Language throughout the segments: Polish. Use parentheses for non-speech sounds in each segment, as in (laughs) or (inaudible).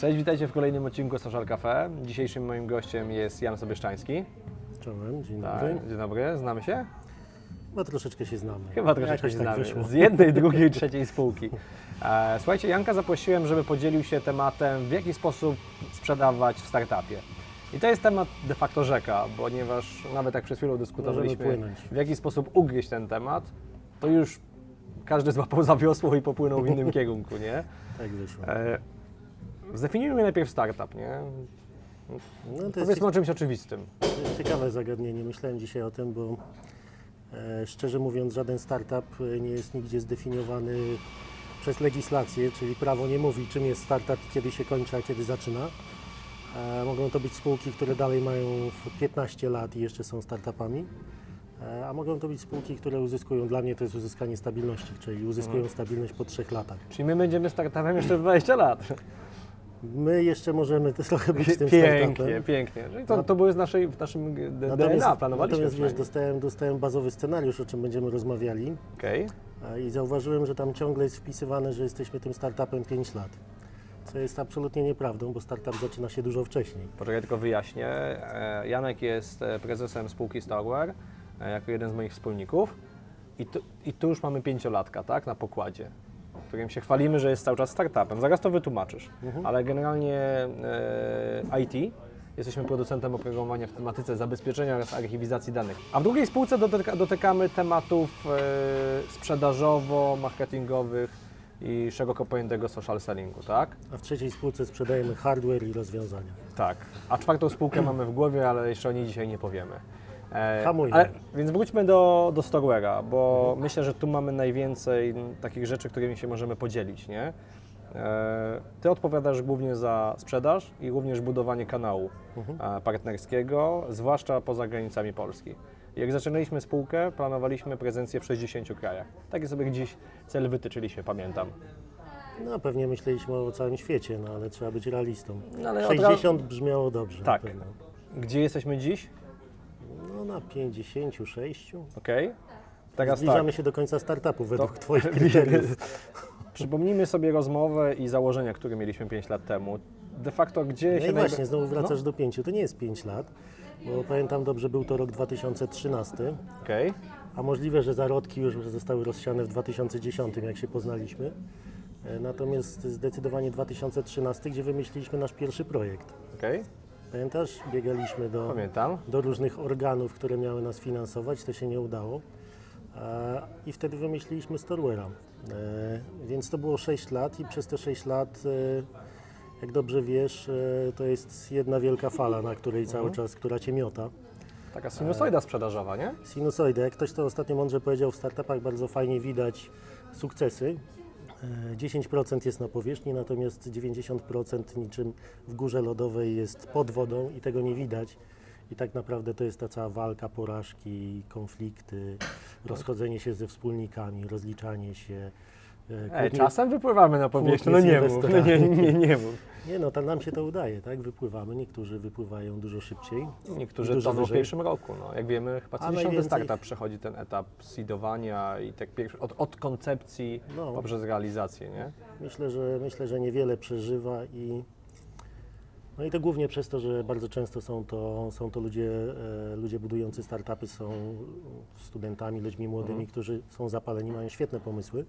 Cześć, witajcie w kolejnym odcinku Social Cafe. Dzisiejszym moim gościem jest Jan Sobieszczański. Czołem, dzień Tak, dobry. dzień dobry, znamy się? Chyba troszeczkę się znamy. Chyba troszeczkę Jakoś się tak znamy. wyszło. Z jednej, drugiej, (laughs) trzeciej spółki. E, słuchajcie, Janka zaprosiłem, żeby podzielił się tematem, w jaki sposób sprzedawać w startupie. I to jest temat de facto rzeka, ponieważ nawet jak przed chwilą dyskutowaliśmy, płynąć. w jaki sposób ugryźć ten temat, to już każdy złapał za wiosło i popłynął w innym (laughs) kierunku, nie? Tak wyszło. E, zdefiniujmy najpierw startup, nie? No, to, jest, Powiedzmy o czymś oczywistym. to jest ciekawe zagadnienie. Myślałem dzisiaj o tym, bo e, szczerze mówiąc, żaden startup e, nie jest nigdzie zdefiniowany przez legislację, czyli prawo nie mówi, czym jest startup kiedy się kończy, a kiedy zaczyna. E, mogą to być spółki, które dalej mają w 15 lat i jeszcze są startupami. E, A mogą to być spółki, które uzyskują, dla mnie to jest uzyskanie stabilności, czyli uzyskują Mhm. stabilność po trzech latach. Czyli my będziemy startupem jeszcze w 20 lat. My jeszcze możemy trochę być tym Pięknie, startupem. pięknie. Czyli to, to były z, naszej, w naszym D- DNA, planowaliśmy natomiast wiesz, przynajmniej. dostałem, dostałem bazowy scenariusz, o czym będziemy rozmawiali Okej. a i zauważyłem, że tam ciągle jest wpisywane, że jesteśmy tym startupem 5 lat. Co jest absolutnie nieprawdą, bo startup zaczyna się dużo wcześniej. Poczekaj, tylko wyjaśnię. E, Janek jest e, prezesem spółki Starware, e, jako jeden z moich wspólników. I tu, I tu już mamy pięciolatka, tak, na pokładzie, którym się chwalimy, że jest cały czas startupem. Zaraz to wytłumaczysz. Mhm. Ale generalnie e, IT, jesteśmy producentem oprogramowania w tematyce zabezpieczenia oraz archiwizacji danych. A w drugiej spółce dotyka, dotykamy tematów e, sprzedażowo-marketingowych i szeroko pojętego social sellingu, tak? A w trzeciej spółce sprzedajemy hardware i rozwiązania. Tak. A czwartą spółkę mamy w głowie, ale jeszcze o niej dzisiaj nie powiemy. E, ale, więc wróćmy do, do Storeware'a, bo myślę, że tu mamy najwięcej takich rzeczy, którymi się możemy podzielić, nie? E, ty odpowiadasz głównie za sprzedaż i również budowanie kanału e, partnerskiego, zwłaszcza poza granicami Polski. Jak zaczynaliśmy spółkę, planowaliśmy prezencję w 60 krajach. Taki sobie gdzieś cel wytyczyliśmy, pamiętam. No pewnie myśleliśmy o całym świecie, no ale trzeba być realistą. No, ale od razu- 60 brzmiało dobrze. Tak. Pewno. Gdzie jesteśmy dziś? No na 56. Okej. Teraz Zbliżamy tak. się do końca startupu według (laughs) Twoich kryteriów. (laughs) Przypomnijmy sobie rozmowę i założenia, które mieliśmy 5 lat temu. De facto gdzie No się i najba- właśnie, znowu wracasz No, do pięciu. To nie jest 5 lat, bo pamiętam dobrze, był to rok 2013, Okej, a możliwe, że zarodki już zostały rozsiane w 2010, jak się poznaliśmy. E, Natomiast zdecydowanie 2013, gdzie wymyśliliśmy nasz pierwszy projekt. okej, Pamiętasz? Biegaliśmy do, pamiętam. do różnych organów, które miały nas finansować, to się nie udało. I wtedy wymyśliliśmy Storeware'a. E, Więc to było 6 lat i przez te 6 lat, e, jak dobrze wiesz, e, to jest jedna wielka fala, na której cały Mhm. czas, która cię miota. Taka sinusoida sprzedażowa, nie? Sinusoidę, jak ktoś to ostatnio mądrze powiedział, w startupach bardzo fajnie widać sukcesy. E, 10% jest na powierzchni, natomiast 90% niczym w górze lodowej jest pod wodą i tego nie widać. I tak naprawdę to jest ta cała walka, porażki, konflikty, rozchodzenie się ze wspólnikami, rozliczanie się. E, Ej, kłótnie- czasem wypływamy na powierzchnię, no nie mów, no nie, nie, nie mów. Nie no, tam nam się to udaje, tak? Wypływamy, niektórzy wypływają dużo szybciej. Niektórzy Dużo w wyżej. pierwszym roku, no. Jak wiemy, chyba co dziesiąty najwięcej- startup przechodzi ten etap seedowania i tak pierwszy, od, od koncepcji No. poprzez realizację, nie? Myślę, że myślę, że niewiele przeżywa i no i to głównie przez to, że bardzo często są to, są to ludzie, e, ludzie budujący startupy, są studentami, ludźmi młodymi, którzy są zapaleni, mają świetne pomysły,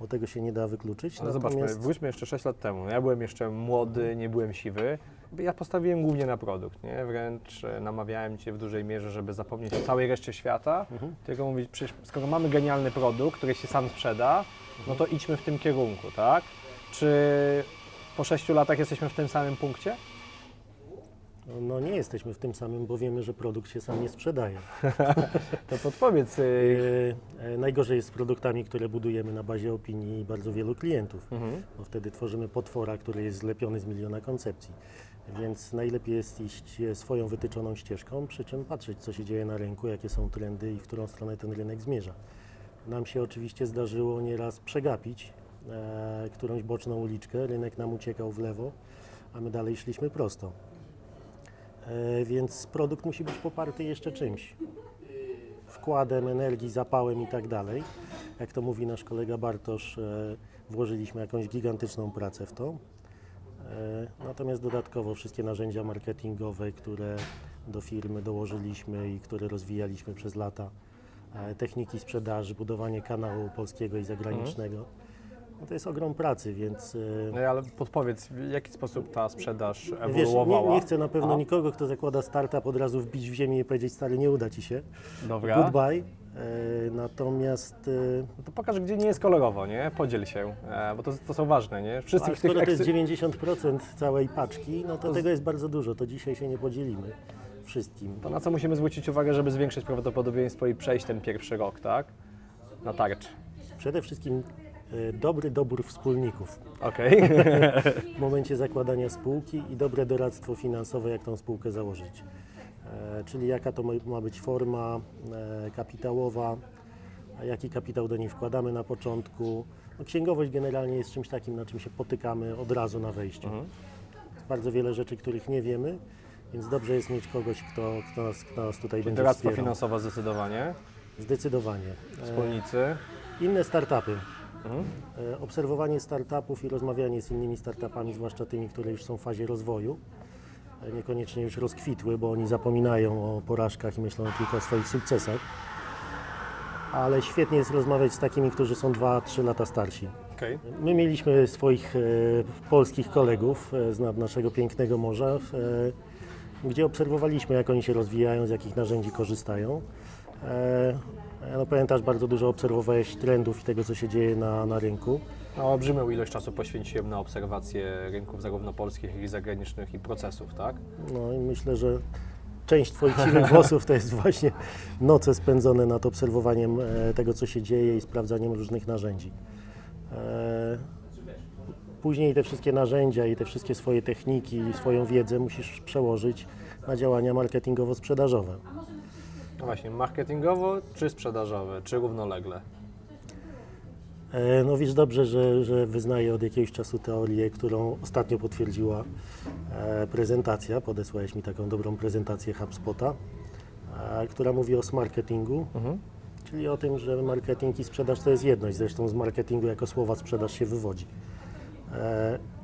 bo tego się nie da wykluczyć. Ale zobaczmy, Natomiast- wróćmy jeszcze 6 lat temu. Ja byłem jeszcze młody, nie byłem siwy. Ja postawiłem głównie na produkt, nie? Wręcz e, namawiałem Cię w dużej mierze, żeby zapomnieć o całej reszcie świata, Mhm. tylko mówić, przecież skoro mamy genialny produkt, który się sam sprzeda, no to idźmy w tym kierunku, tak? Czy po 6 latach jesteśmy w tym samym punkcie? No nie jesteśmy w tym samym, bo wiemy, że produkt się sam nie sprzedaje. (laughs) To podpowiedz. y, E, e, najgorzej jest z produktami, które budujemy na bazie opinii bardzo wielu klientów. Mhm. bo wtedy tworzymy potwora, który jest zlepiony z miliona koncepcji. Więc najlepiej jest iść swoją wytyczoną ścieżką, przy czym patrzeć, co się dzieje na rynku, jakie są trendy i w którą stronę ten rynek zmierza. Nam się oczywiście zdarzyło nieraz przegapić e, którąś boczną uliczkę, rynek nam uciekał w lewo, a my dalej szliśmy prosto. E, więc produkt musi być poparty jeszcze czymś. Wkładem, energii, zapałem i tak dalej. Jak to mówi nasz kolega Bartosz, e, włożyliśmy jakąś gigantyczną pracę w to. E, Natomiast dodatkowo wszystkie narzędzia marketingowe, które do firmy dołożyliśmy i które rozwijaliśmy przez lata, techniki sprzedaży, budowanie kanału polskiego i zagranicznego, no to jest ogrom pracy, więc e, No ale podpowiedz, w jaki sposób ta sprzedaż wiesz, ewoluowała? nie, nie chcę na pewno A? nikogo, kto zakłada startup, od razu wbić w ziemię i powiedzieć, stary, nie uda ci się, Dobra. goodbye. E, Natomiast e, No to pokaż, gdzie nie jest kolorowo, nie? Podziel się, bo to, to są ważne, nie? Wszystkich tych skoro to jest eksy... 90% całej paczki, no to, To tego jest bardzo dużo, to dzisiaj się nie podzielimy wszystkim. To na co musimy zwrócić uwagę, żeby zwiększyć prawdopodobieństwo i przejść ten pierwszy rok, tak? Na tarcz. Przede wszystkim dobry dobór wspólników Okej. w momencie zakładania spółki i dobre doradztwo finansowe, jak tą spółkę założyć. E, Czyli jaka to ma- ma być forma e, kapitałowa, a jaki kapitał do niej wkładamy na początku. No, księgowość generalnie jest czymś takim, na czym się potykamy od razu na wejściu. Mhm. Jest bardzo wiele rzeczy, których nie wiemy, więc dobrze jest mieć kogoś, kto, kto, nas, kto nas tutaj będzie Doradztwo wspierał. finansowe zdecydowanie. Zdecydowanie. E, Wspólnicy. Inne startupy. Mhm. E, Obserwowanie startupów i rozmawianie z innymi startupami, zwłaszcza tymi, które już są w fazie rozwoju, e, niekoniecznie już rozkwitły, bo oni zapominają o porażkach i myślą tylko o swoich sukcesach. Ale świetnie jest rozmawiać z takimi, którzy są 2-3 lata starsi. Okej. My mieliśmy swoich e, polskich kolegów e, z naszego pięknego morza, e, gdzie obserwowaliśmy, jak oni się rozwijają, z jakich narzędzi korzystają. E, no, pamiętasz, bardzo dużo obserwowałeś trendów i tego, co się dzieje na, na rynku. No, olbrzymią ilość czasu poświęciłem na obserwację rynków zarówno polskich, jak i zagranicznych i procesów, tak? No i myślę, że część Twoich siwych (laughs) włosów to jest właśnie noce spędzone nad obserwowaniem e, tego, co się dzieje i sprawdzaniem różnych narzędzi. E, Później te wszystkie narzędzia i te wszystkie swoje techniki i swoją wiedzę musisz przełożyć na działania marketingowo-sprzedażowe. No właśnie, marketingowo czy sprzedażowe, czy równolegle? E, No wiesz dobrze, że, że wyznaję od jakiegoś czasu teorię, którą ostatnio potwierdziła e, prezentacja. Podesłałeś mi taką dobrą prezentację HubSpota, e, która mówi o marketingu, Mhm. czyli o tym, że marketing i sprzedaż to jest jedność. Zresztą z marketingu jako słowa sprzedaż się wywodzi.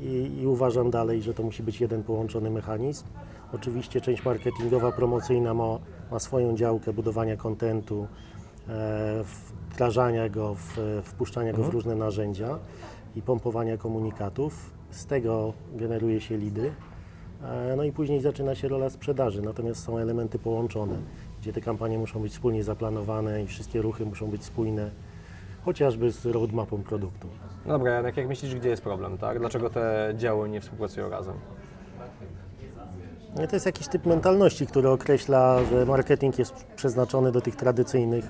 I, I uważam dalej, że to musi być jeden połączony mechanizm. Oczywiście część marketingowa, promocyjna ma, ma swoją działkę budowania kontentu, e, wdrażania go, w, wpuszczania go w różne narzędzia i pompowania komunikatów. Z tego generuje się lidy. E, No i później zaczyna się rola sprzedaży, natomiast są elementy połączone, gdzie te kampanie muszą być wspólnie zaplanowane i wszystkie ruchy muszą być spójne, chociażby z roadmapą produktu. No dobra, Janek, jak myślisz, gdzie jest problem, tak? Dlaczego te działy nie współpracują razem? To jest jakiś typ mentalności, który określa, że marketing jest przeznaczony do tych tradycyjnych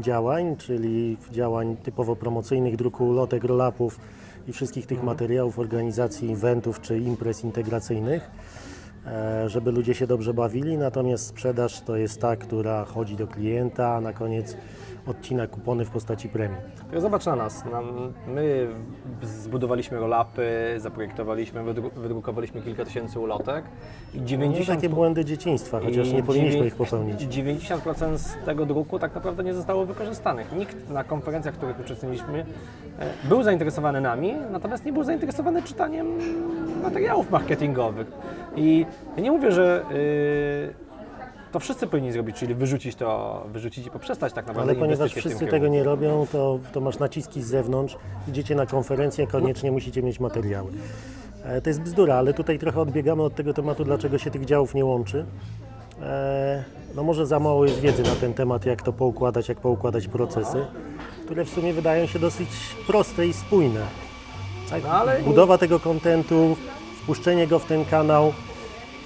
działań, czyli działań typowo promocyjnych, druku ulotek, roll-upów i wszystkich tych materiałów, organizacji eventów czy imprez integracyjnych, żeby ludzie się dobrze bawili. Natomiast sprzedaż to jest ta, która chodzi do klienta, a na koniec odcina kupony w postaci premii. Tylko Zobacz na nas. Nam, my zbudowaliśmy roll-upy, zaprojektowaliśmy, wydru- wydrukowaliśmy kilka tysięcy ulotek i No, 90... takie błędy dzieciństwa, chociaż nie powinniśmy ich popełnić. i 90% z tego druku tak naprawdę nie zostało wykorzystanych. Nikt na konferencjach, w których uczestniczyliśmy, e, był zainteresowany nami, natomiast nie był zainteresowany czytaniem materiałów marketingowych. I ja nie mówię, że y, to wszyscy powinni zrobić, czyli wyrzucić to, wyrzucić i poprzestać tak naprawdę Ale ponieważ wszyscy tego nie robią, to, to masz naciski z zewnątrz, idziecie na konferencję, koniecznie musicie mieć materiały. E, To jest bzdura, ale tutaj trochę odbiegamy od tego tematu, dlaczego się tych działów nie łączy. E, No może za mało jest wiedzy na ten temat, jak to poukładać, jak poukładać procesy, które w sumie wydają się dosyć proste i spójne. Tak? No, ale- Budowa tego kontentu, wpuszczenie go w ten kanał,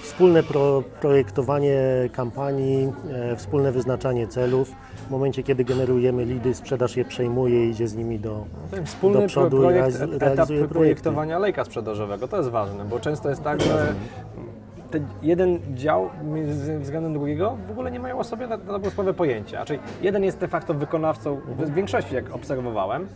wspólne pro, projektowanie kampanii, e, wspólne wyznaczanie celów. W momencie, kiedy generujemy lidy, sprzedaż je przejmuje i idzie z nimi do, Ten wspólny do przodu pro- i projekt, realiz- etap realizuje projekty. projektowania lejka sprzedażowego, to jest ważne, bo często jest tak, że ten jeden dział względem drugiego w ogóle nie mają o sobie na, na dobrą sprawę pojęcia. Czyli jeden jest de facto wykonawcą, w większości jak obserwowałem,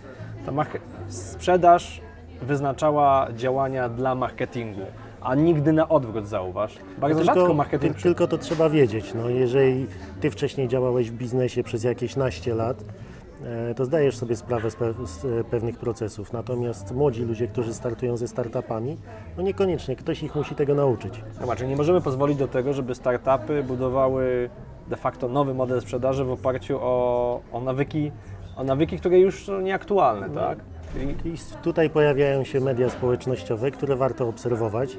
to marke- sprzedaż wyznaczała działania dla marketingu, a nigdy na odwrót zauważ. Bardzo rzadko marketing... ty, tylko to trzeba wiedzieć. No, jeżeli ty wcześniej działałeś w biznesie przez jakieś naście lat e, to zdajesz sobie sprawę z, pe- z e, pewnych procesów. Natomiast młodzi ludzie, którzy startują ze startupami, no niekoniecznie, ktoś ich musi tego nauczyć. Dobra, czyli nie możemy pozwolić do tego, żeby startupy budowały de facto nowy model sprzedaży w oparciu o, o, nawyki, o nawyki, które już są nieaktualne, tak? I tutaj pojawiają się media społecznościowe, które warto obserwować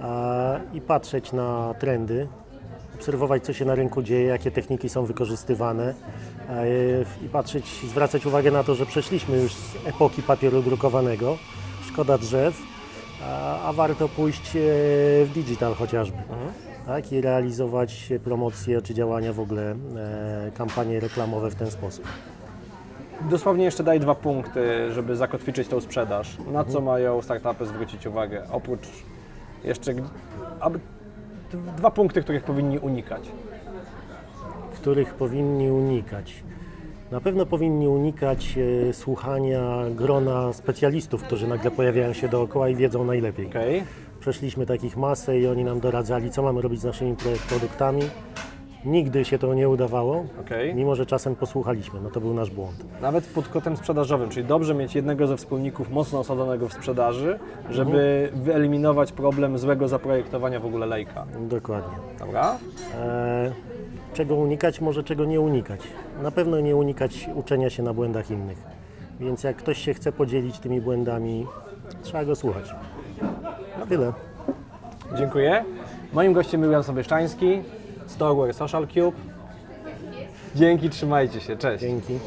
a, i patrzeć na trendy, obserwować co się na rynku dzieje, jakie techniki są wykorzystywane a, e, i patrzeć, zwracać uwagę na to, że przeszliśmy już z epoki papieru drukowanego, szkoda drzew, a, a warto pójść e, w digital chociażby. Tak, i realizować promocje czy działania w ogóle, e, kampanie reklamowe w ten sposób. Dosłownie jeszcze daj dwa punkty, żeby zakotwiczyć tą sprzedaż. Na co mają startupy zwrócić uwagę? Oprócz jeszcze aby, dwa punkty, których powinni unikać. których powinni unikać. Na pewno powinni unikać e, słuchania grona specjalistów, którzy nagle pojawiają się dookoła i wiedzą najlepiej. Okej? Przeszliśmy takich masę i oni nam doradzali, co mamy robić z naszymi pro- produktami. Nigdy się to nie udawało, Okej. mimo że czasem posłuchaliśmy. No to był nasz błąd. Nawet pod kątem sprzedażowym, czyli dobrze mieć jednego ze wspólników mocno osadzonego w sprzedaży, żeby wyeliminować problem złego zaprojektowania w ogóle lejka. Dokładnie. Dobra? E, czego unikać, może czego nie unikać. Na pewno nie unikać uczenia się na błędach innych. Więc jak ktoś się chce podzielić tymi błędami, trzeba go słuchać. Tyle. Dziękuję. Moim gościem był Jan Sobieszczański, Storeware Social Cube. Dzięki, trzymajcie się, cześć. Dzięki.